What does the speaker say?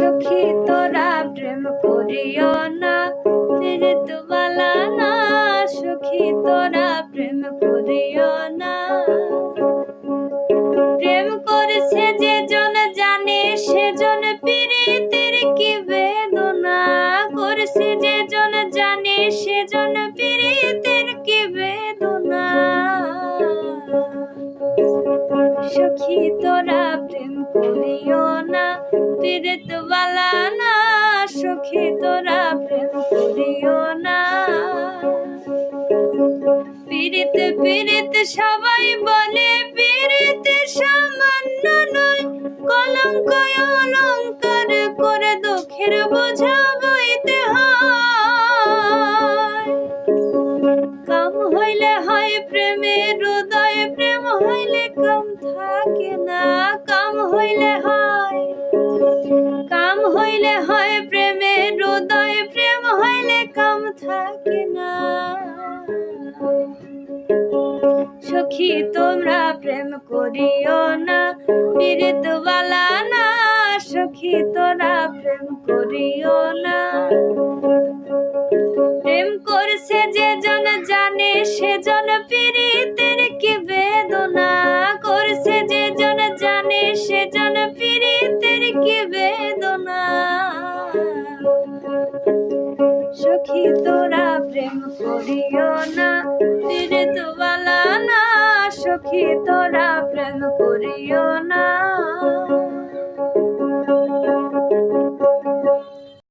সখী তোরা, প্রেম করিও না। বালা না, সখী তোরা, প্রেম করিও না। প্রেম করেছে যে জন জানে সেজন পীড়িতের কি বেদনা। করেছে যে জন জানে সেজন পীড়িতের কি বেদনা। সখী তোরা পীড়িত বালা না, সখী তোরা প্রেম করিও না। পীড়িত পীড়িত সবাই বলে, পীড়িত সামান্য নয়, কলঙ্ক অলঙ্কার করে দুঃখের বোঝা বইতে হয়। কাম হইলে হয় প্রেমের হৃদয় প্রেম হইলে কাম থাকে। হইলে হয় প্রেমে হৃদয় প্রেম হইলে কাম থাকে না। সখী, তোমরা প্রেম করিও না পীড়িত বালা না। সখী তোরা প্রেম করিও না। বেদনা সখী তোরা প্রেম করিও না না। সখী তোরা প্রেম করিও না।